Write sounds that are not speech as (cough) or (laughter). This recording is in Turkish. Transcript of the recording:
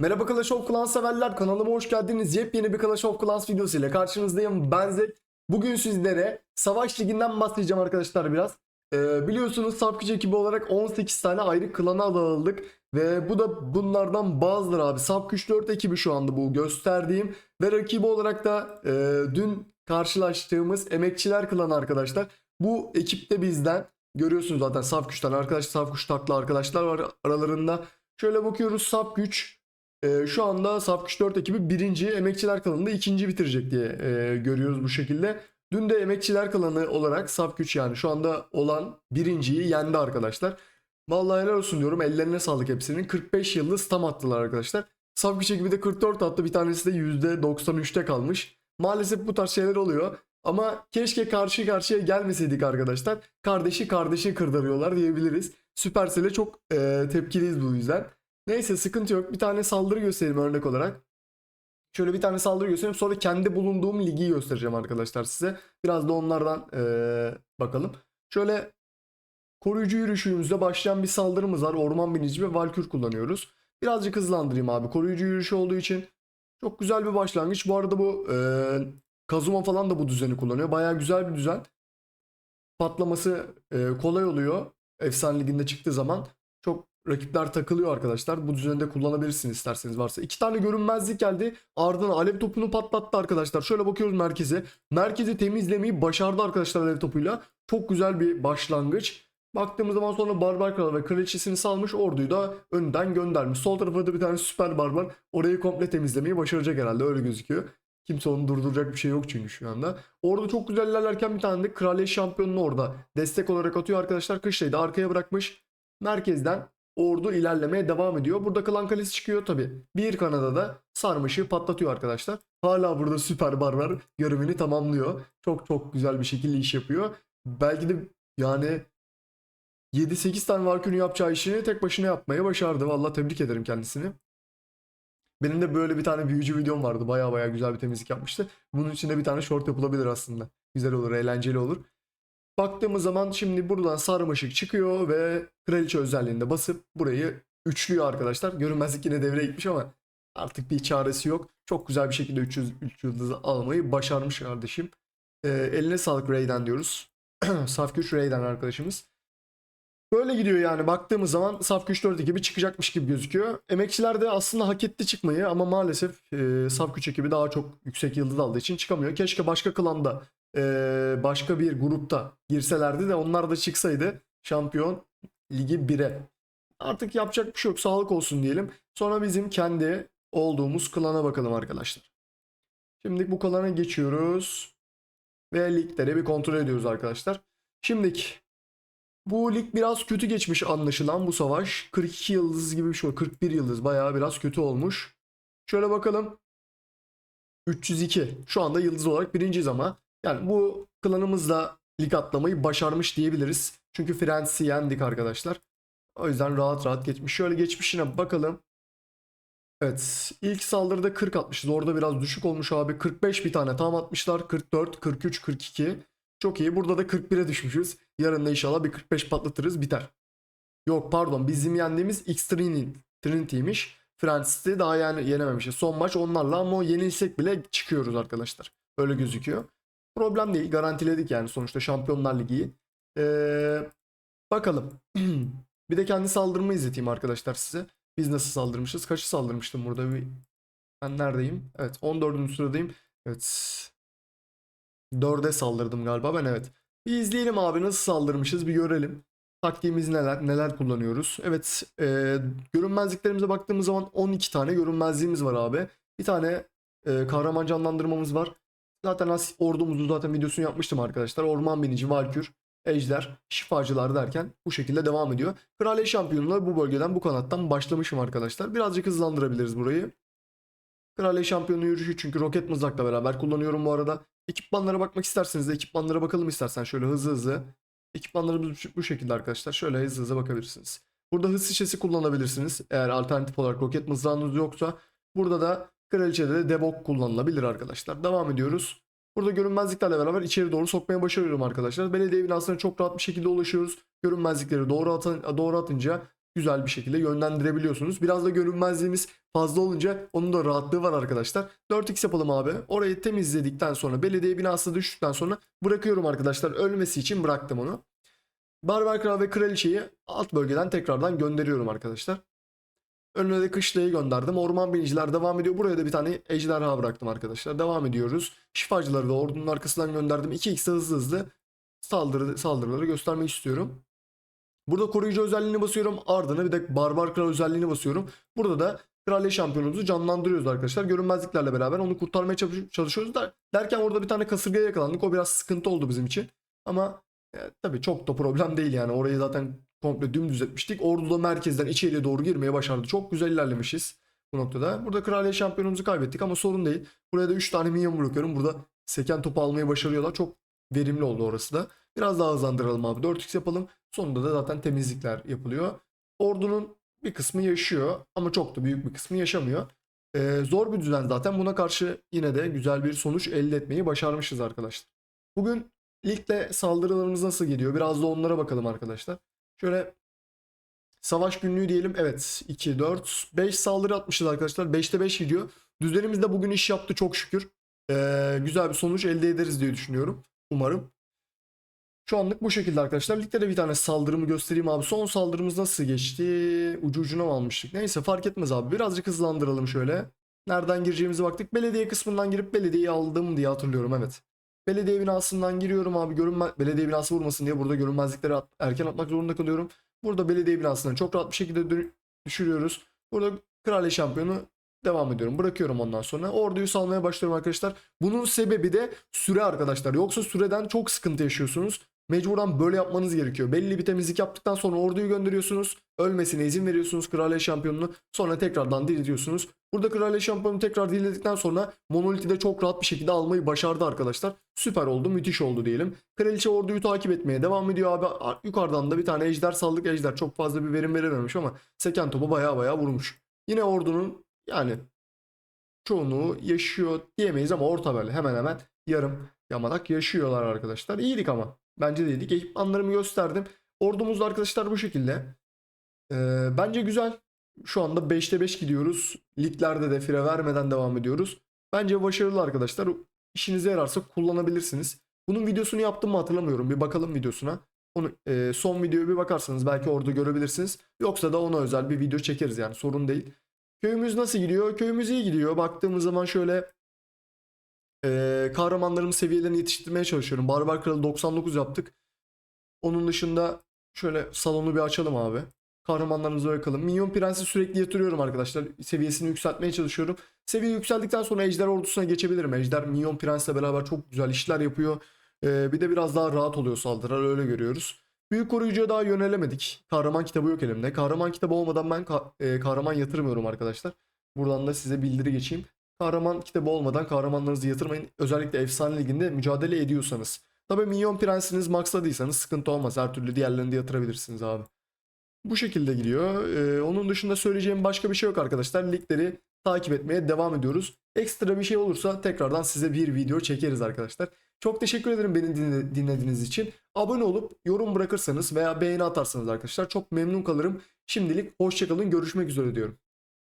Merhaba Clash of Clans severler kanalıma hoş geldiniz. Yepyeni bir Clash of Clans videosu ile karşınızdayım. Ben Zek. Bugün sizlere Savaş Ligi'nden bahsedeceğim arkadaşlar biraz. Ee, biliyorsunuz Sapkıç ekibi olarak 18 tane ayrı klana dağıldık. Ve bu da bunlardan bazıları abi. Sapkıç 4 ekibi şu anda bu gösterdiğim. Ve rakibi olarak da e, dün karşılaştığımız Emekçiler klanı arkadaşlar. Bu ekipte bizden görüyorsunuz zaten Sapküç'ten arkadaş Sapküç taklı arkadaşlar var aralarında. Şöyle bakıyoruz Sapküç ee, şu anda Saf 4 ekibi birinci, Emekçiler Kalanı'nda ikinci bitirecek diye e, görüyoruz bu şekilde. Dün de Emekçiler Kalanı olarak Saf Güç yani şu anda olan birinciyi yendi arkadaşlar. Vallahi helal olsun diyorum. Ellerine sağlık hepsinin. 45 yıldız tam attılar arkadaşlar. Saf Güç ekibi de 44 attı. Bir tanesi de %93'te kalmış. Maalesef bu tarz şeyler oluyor. Ama keşke karşı karşıya gelmeseydik arkadaşlar. Kardeşi kardeşi kırdırıyorlar diyebiliriz. Supercell'e çok e, tepkiliyiz bu yüzden. Neyse sıkıntı yok. Bir tane saldırı göstereyim örnek olarak. Şöyle bir tane saldırı göstereyim. Sonra kendi bulunduğum ligi göstereceğim arkadaşlar size. Biraz da onlardan eee, bakalım. Şöyle koruyucu yürüyüşümüzde başlayan bir saldırımız var. Orman binici ve valkür kullanıyoruz. Birazcık hızlandırayım abi. Koruyucu yürüyüşü olduğu için çok güzel bir başlangıç. Bu arada bu eee Kazuma falan da bu düzeni kullanıyor. Baya güzel bir düzen. Patlaması eee, kolay oluyor. Efsane liginde çıktığı zaman. Rakipler takılıyor arkadaşlar. Bu düzende kullanabilirsiniz isterseniz varsa. İki tane görünmezlik geldi. Ardından alev topunu patlattı arkadaşlar. Şöyle bakıyoruz merkeze. Merkezi temizlemeyi başardı arkadaşlar alev topuyla. Çok güzel bir başlangıç. Baktığımız zaman sonra Barbar Kral ve Kraliçesini salmış orduyu da önden göndermiş. Sol tarafa da bir tane süper barbar orayı komple temizlemeyi başaracak herhalde öyle gözüküyor. Kimse onu durduracak bir şey yok çünkü şu anda. Orada çok güzel ilerlerken bir tane de Kraliyet Şampiyonu'nu orada destek olarak atıyor arkadaşlar. Kışlayı da arkaya bırakmış. Merkezden ordu ilerlemeye devam ediyor. Burada Klan Kalesi çıkıyor tabi. Bir Kanada'da sarmışı patlatıyor arkadaşlar. Hala burada süper barbar görevini tamamlıyor. Çok çok güzel bir şekilde iş yapıyor. Belki de yani 7-8 tane Valkyrie'nin yapacağı işini tek başına yapmaya başardı. Valla tebrik ederim kendisini. Benim de böyle bir tane büyücü videom vardı. Baya baya güzel bir temizlik yapmıştı. Bunun içinde bir tane short yapılabilir aslında. Güzel olur, eğlenceli olur. Baktığımız zaman şimdi buradan sarmaşık çıkıyor ve kraliçe özelliğinde basıp burayı üçlüyor arkadaşlar. Görünmezlik yine devreye gitmiş ama artık bir çaresi yok. Çok güzel bir şekilde 300 3 yıldızı almayı başarmış kardeşim. Ee, eline sağlık Ray'den diyoruz. (clears throat) Saf güç Ray'den arkadaşımız. Böyle gidiyor yani baktığımız zaman Saf güç 4 ekibi çıkacakmış gibi gözüküyor. Emekçiler de aslında hak etti çıkmayı ama maalesef e, Saf güç ekibi daha çok yüksek yıldız aldığı için çıkamıyor. Keşke başka klanda e, başka bir grupta girselerdi de onlar da çıksaydı şampiyon ligi 1'e. Artık yapacak bir şey yok. Sağlık olsun diyelim. Sonra bizim kendi olduğumuz klana bakalım arkadaşlar. Şimdi bu klana geçiyoruz. Ve ligleri bir kontrol ediyoruz arkadaşlar. Şimdiki bu lig biraz kötü geçmiş anlaşılan bu savaş. 42 yıldız gibi bir şey. 41 yıldız bayağı biraz kötü olmuş. Şöyle bakalım. 302. Şu anda yıldız olarak birinciyiz ama. Yani bu klanımızla lig atlamayı başarmış diyebiliriz. Çünkü Friends'i yendik arkadaşlar. O yüzden rahat rahat geçmiş. Şöyle geçmişine bakalım. Evet ilk saldırıda 40 atmışız. Orada biraz düşük olmuş abi. 45 bir tane tam atmışlar. 44, 43, 42. Çok iyi. Burada da 41'e düşmüşüz. Yarın da inşallah bir 45 patlatırız biter. Yok pardon bizim yendiğimiz X Trinity'ymiş. Friends'i daha yani yenememişiz. Son maç onlarla ama yenilsek bile çıkıyoruz arkadaşlar. Öyle gözüküyor. Problem değil. Garantiledik yani sonuçta Şampiyonlar Ligi'yi. Ee, bakalım. (clears throat) bir de kendi saldırımı izleteyim arkadaşlar size. Biz nasıl saldırmışız? Kaçı saldırmıştım burada? Bir... Ben neredeyim? Evet 14. sıradayım. Evet. 4'e saldırdım galiba ben evet. Bir izleyelim abi nasıl saldırmışız bir görelim. Taktiğimiz neler? Neler kullanıyoruz? Evet e, görünmezliklerimize baktığımız zaman 12 tane görünmezliğimiz var abi. Bir tane e, kahraman canlandırmamız var. Zaten as ordumuzu zaten videosunu yapmıştım arkadaşlar. Orman binici, valkür, ejder, şifacılar derken bu şekilde devam ediyor. Kraliyet şampiyonluğu bu bölgeden bu kanattan başlamışım arkadaşlar. Birazcık hızlandırabiliriz burayı. Kraliyet şampiyonluğu yürüyüşü çünkü roket mızrakla beraber kullanıyorum bu arada. Ekipmanlara bakmak isterseniz de ekipmanlara bakalım istersen şöyle hızlı hızlı. Ekipmanlarımız bu şekilde arkadaşlar. Şöyle hızlı hızlı bakabilirsiniz. Burada hız şişesi kullanabilirsiniz. Eğer alternatif olarak roket mızrağınız yoksa. Burada da kraliçede de debok kullanılabilir arkadaşlar. Devam ediyoruz. Burada görünmezliklerle beraber içeri doğru sokmaya başarıyorum arkadaşlar. Belediye binasına çok rahat bir şekilde ulaşıyoruz. Görünmezlikleri doğru, atın, doğru atınca güzel bir şekilde yönlendirebiliyorsunuz. Biraz da görünmezliğimiz fazla olunca onun da rahatlığı var arkadaşlar. 4x yapalım abi. Orayı temizledikten sonra belediye binası düştükten sonra bırakıyorum arkadaşlar. Ölmesi için bıraktım onu. Barbar Kral ve Kraliçeyi alt bölgeden tekrardan gönderiyorum arkadaşlar. Önüne de kışlayı gönderdim. Orman biniciler devam ediyor. Buraya da bir tane ejderha bıraktım arkadaşlar. Devam ediyoruz. Şifacıları da ordunun arkasından gönderdim. 2x'e hızlı hızlı saldırı, saldırıları göstermek istiyorum. Burada koruyucu özelliğini basıyorum. Ardına bir de barbar kral özelliğini basıyorum. Burada da kraliyet şampiyonumuzu canlandırıyoruz arkadaşlar. Görünmezliklerle beraber onu kurtarmaya çalış- çalışıyoruz. Der, derken orada bir tane kasırgaya yakalandık. O biraz sıkıntı oldu bizim için. Ama e, tabii çok da problem değil yani. Orayı zaten komple dümdüz etmiştik. Ordu da merkezden içeriye doğru girmeye başardı. Çok güzel ilerlemişiz bu noktada. Burada kraliyet şampiyonumuzu kaybettik ama sorun değil. Buraya da 3 tane minyon bırakıyorum. Burada seken topu almayı başarıyorlar. Çok verimli oldu orası da. Biraz daha hızlandıralım abi. 4x yapalım. Sonunda da zaten temizlikler yapılıyor. Ordunun bir kısmı yaşıyor ama çok da büyük bir kısmı yaşamıyor. Ee, zor bir düzen zaten. Buna karşı yine de güzel bir sonuç elde etmeyi başarmışız arkadaşlar. Bugün ligde saldırılarımız nasıl gidiyor? Biraz da onlara bakalım arkadaşlar. Şöyle savaş günlüğü diyelim. Evet 2, 4, 5 saldırı atmışız arkadaşlar. 5'te 5 gidiyor. Düzenimiz de bugün iş yaptı çok şükür. Ee, güzel bir sonuç elde ederiz diye düşünüyorum. Umarım. Şu anlık bu şekilde arkadaşlar. Ligde de bir tane saldırımı göstereyim abi. Son saldırımız nasıl geçti? Ucu ucuna mı almıştık? Neyse fark etmez abi. Birazcık hızlandıralım şöyle. Nereden gireceğimize baktık. Belediye kısmından girip belediyeyi aldım diye hatırlıyorum evet. Belediye binasından giriyorum abi. Görünme belediye binası vurmasın diye burada görünmezlikleri at- erken atmak zorunda kalıyorum. Burada belediye binasından çok rahat bir şekilde düşürüyoruz. Burada kraliçe şampiyonu devam ediyorum. Bırakıyorum ondan sonra. Orduyu salmaya başlıyorum arkadaşlar. Bunun sebebi de süre arkadaşlar. Yoksa süreden çok sıkıntı yaşıyorsunuz. Mecburen böyle yapmanız gerekiyor. Belli bir temizlik yaptıktan sonra orduyu gönderiyorsunuz. Ölmesine izin veriyorsunuz kraliçe şampiyonunu. Sonra tekrardan diriltiyorsunuz. Burada kraliçe şampiyonu tekrar dirilttikten sonra Monolith'i de çok rahat bir şekilde almayı başardı arkadaşlar. Süper oldu, müthiş oldu diyelim. Kraliçe orduyu takip etmeye devam ediyor abi. Yukarıdan da bir tane ejder saldık. Ejder çok fazla bir verim verememiş ama seken topu baya baya vurmuş. Yine ordunun yani çoğunluğu yaşıyor diyemeyiz ama orta böyle hemen hemen yarım yamalak yaşıyorlar arkadaşlar. İyiydik ama. Bence de iyiydik. Ekipmanlarımı gösterdim. Ordumuz da arkadaşlar bu şekilde. Ee, bence güzel. Şu anda 5'te 5 gidiyoruz. Liglerde de fire vermeden devam ediyoruz. Bence başarılı arkadaşlar. İşinize yararsa kullanabilirsiniz. Bunun videosunu yaptım mı hatırlamıyorum. Bir bakalım videosuna. Onu, e, son videoya bir bakarsanız belki orada görebilirsiniz. Yoksa da ona özel bir video çekeriz yani sorun değil. Köyümüz nasıl gidiyor? Köyümüz iyi gidiyor. Baktığımız zaman şöyle e, kahramanlarım seviyelerini yetiştirmeye çalışıyorum. Barbar Kralı 99 yaptık. Onun dışında şöyle salonu bir açalım abi. Kahramanlarımıza bakalım. Minyon Prens'i sürekli yatırıyorum arkadaşlar. Seviyesini yükseltmeye çalışıyorum. Seviye yükseldikten sonra Ejder ordusuna geçebilirim. Ejder Minyon Prens'le beraber çok güzel işler yapıyor. Ee, bir de biraz daha rahat oluyor saldırılar öyle görüyoruz. Büyük koruyucuya daha yönelemedik. Kahraman kitabı yok elimde. Kahraman kitabı olmadan ben ka- e, kahraman yatırmıyorum arkadaşlar. Buradan da size bildiri geçeyim. Kahraman kitabı olmadan kahramanlarınızı yatırmayın. Özellikle efsane liginde mücadele ediyorsanız. Tabii Minyon Prensiniz maxladıysanız sıkıntı olmaz. Her türlü diğerlerini de yatırabilirsiniz abi. Bu şekilde gidiyor. Ee, onun dışında söyleyeceğim başka bir şey yok arkadaşlar. Ligleri takip etmeye devam ediyoruz. Ekstra bir şey olursa tekrardan size bir video çekeriz arkadaşlar. Çok teşekkür ederim beni dinle- dinlediğiniz için. Abone olup yorum bırakırsanız veya beğeni atarsanız arkadaşlar çok memnun kalırım. Şimdilik hoşçakalın görüşmek üzere diyorum.